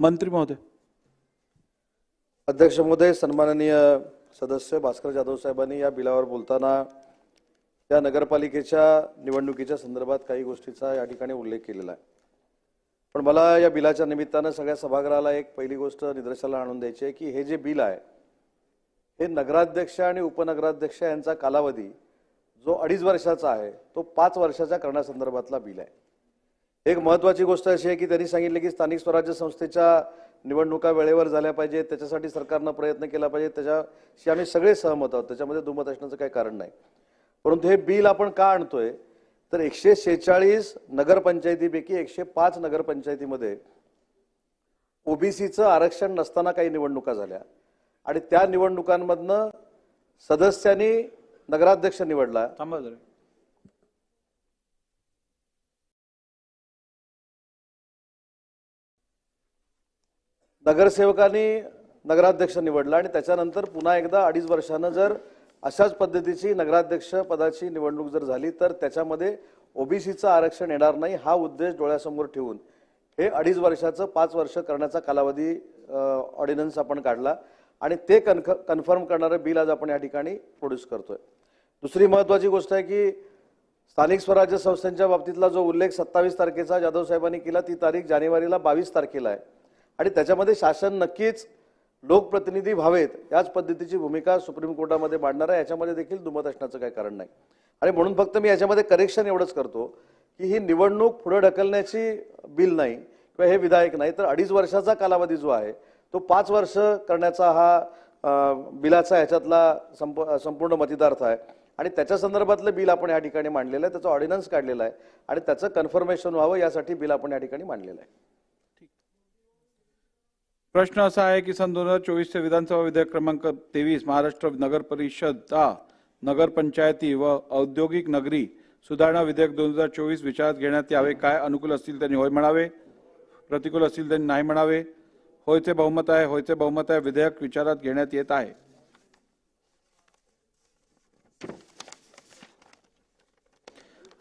मंत्री महोदय. अध्यक्ष महोदय सन्माननीय सदस्य भास्कर जाधव साहेबांनी या बिलावर बोलताना या नगरपालिकेच्या निवडणुकीच्या संदर्भात काही गोष्टीचा या ठिकाणी उल्लेख केलेला आहे. पण मला या बिलाच्या निमित्तानं सगळ्या सभागृहाला एक पहिली गोष्ट निदर्शनाला आणून द्यायची आहे की हे जे बिल आहे हे नगराध्यक्ष आणि उपनगराध्यक्ष यांचा कालावधी जो अडीच वर्षाचा आहे तो पाच वर्षाच्या करण्यासंदर्भातला बिल आहे. एक महत्वाची गोष्ट अशी आहे की त्यांनी सांगितले की स्थानिक स्वराज्य संस्थेच्या निवडणुका वेळेवर झाल्या पाहिजेत. त्याच्यासाठी सरकारनं प्रयत्न केला पाहिजे. त्याच्याशी आम्ही सगळे सहमत आहोत. त्याच्यामध्ये दुमत असण्याचं काही कारण नाही. परंतु हे बिल आपण का आणतोय? तर एकशे शेहेचाळीस नगरपंचायतीपैकी एकशे पाच नगरपंचायतीमध्ये ओबीसीचं आरक्षण नसताना काही निवडणुका झाल्या. आणि त्या निवडणुकांमधनं सदस्यांनी नगराध्यक्ष निवडला. नगरसेवकांनी नगराध्यक्ष निवडला आणि त्याच्यानंतर पुन्हा एकदा अडीच वर्षानं जर अशाच पद्धतीची नगराध्यक्ष पदाची निवडणूक जर झाली तर त्याच्यामध्ये ओबीसीचं आरक्षण येणार नाही हा उद्देश डोळ्यासमोर ठेवून. हे अडीच वर्षाचं पाच वर्ष करण्याचा कालावधी ऑर्डिनन्स आपण काढला आणि ते कन्फ कन्फर्म करणारं बिल आज आपण या ठिकाणी प्रोड्यूस करतोय. दुसरी महत्वाची गोष्ट आहे की स्थानिक स्वराज्य संस्थांच्या बाबतीतला जो उल्लेख सत्तावीस तारखेचा जाधव साहेबांनी केला ती तारीख जानेवारीला बावीस तारखेला आहे. आणि त्याच्यामध्ये शासन नक्कीच लोकप्रतिनिधी व्हावेत याच पद्धतीची भूमिका सुप्रीम कोर्टामध्ये मांडणार आहे. याच्यामध्ये देखील दुमत असण्याचं काही कारण नाही. आणि म्हणून फक्त मी याच्यामध्ये करेक्शन एवढंच करतो की ही निवडणूक पुढे ढकलण्याची बिल नाही किंवा हे विधायक नाही तर अडीच वर्षाचा कालावधी जो आहे तो पाच वर्ष करण्याचा हा बिलाचा ह्याच्यातला संप संपूर्ण मतिदार्थ आहे. आणि त्याच्या संदर्भातलं बिल आपण या ठिकाणी मांडलेलं आहे त्याचं ऑर्डिनन्स काढलेला आहे. आणि त्याचं कन्फर्मेशन व्हावं यासाठी बिल आपण या ठिकाणी मांडलेलं आहे. प्रश्न असा आहे की सन दोन हजार चोवीसचे विधानसभा विधेयक क्रमांक तेवीस महाराष्ट्र नगर परिषदा नगरपंचायती व औद्योगिक नगरी सुधारणा विधेयक दोन हजार चोवीस विचारात घेण्यात यावे. काय अनुकूल असतील त्यांनी होय म्हणावे? प्रतिकूल असतील त्यांनी नाही म्हणावे? होयचे बहुमत आहे होयचे बहुमत आहे विधेयक विचारात घेण्यात येत आहे.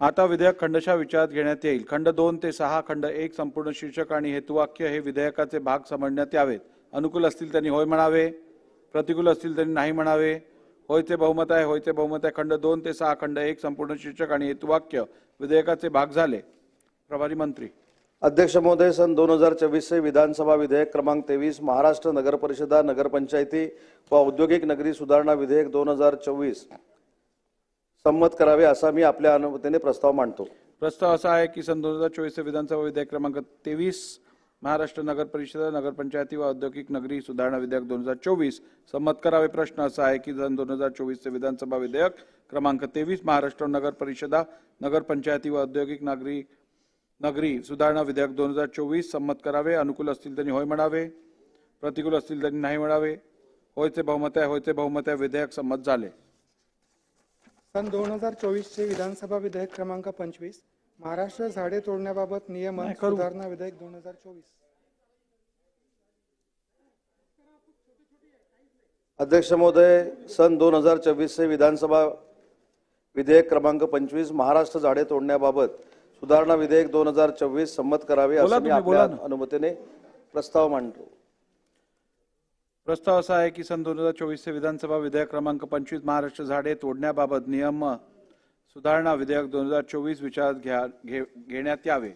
आता विधेयक खंडशा विचारात घेण्यात येईल. खंड दोन ते सहा खंड एक संपूर्ण शीर्षक आणि हेतुवाक्य हे विधेयकाचे भाग समजण्यात यावेत. अनुकूल असतील त्यांनी होय म्हणावे. प्रतिकूल असतील त्यांनी नाही म्हणावे. होयचे बहुमत आहे होयचे बहुमत आहे. खंड दोन ते सहा खंड एक संपूर्ण शीर्षक आणि हेतुवाक्य विधेयकाचे भाग झाले. प्रभारी मंत्री. अध्यक्ष महोदय सन दोन हजार चोवीसचे विधानसभा विधेयक क्रमांक तेवीस महाराष्ट्र नगरपरिषदा नगरपंचायती व औद्योगिक नगरी सुधारणा विधेयक दोन हजार चोवीस. संमत करावे असा मी आपल्या अनुमतीने प्रस्ताव मांडतो. प्रस्ताव असा आहे की सन दोन हजार चोवीसचे विधानसभा विधेयक क्रमांक तेवीस महाराष्ट्र नगर परिषद नगरपंचायती व औद्योगिक नगरी सुधारणा विधेयक दोन हजार चोवीस संमत करावे प्रश्न असा आहे की सन दोन हजार चोवीसचे विधानसभा विधेयक क्रमांक तेवीस महाराष्ट्र नगर परिषदा नगरपंचायती व औद्योगिक नागरी नगरी सुधारणा विधेयक दोन हजार चोवीस संमत करावे. अनुकूल असतील त्यांनी होय म्हणावे. प्रतिकूल असतील त्यांनी नाही म्हणावे. होयचे बहुमत आहे होयचे बहुमत आहे विधेयक संमत झाले. सन दोन हजार चोवीसचे विधानसभा विधेयक क्रमांक पंचवीस महाराष्ट्र झाडे तोडण्याबाबत नियमन. सुधारणा विधेयक दोन हजार चोवीस अध्यक्ष महोदय सन दोन हजार चोवीसचे विधानसभा विधेयक क्रमांक पंचवीस महाराष्ट्र झाडे तोडण्याबाबत सुधारणा विधेयक दोन हजार चोवीस संमत करावे असं मी आपल्या ना. अनुमतीने प्रस्ताव मांडतो प्रस्ताव असा आहे की सन दोन हजार चोवीसचे विधानसभा विधेयक क्रमांक पंचवीस महाराष्ट्र झाडे तोडण्याबाबत नियम सुधारणा विधेयक दोन हजार चोवीस विचारात घ्या घे- घेण्यात यावे.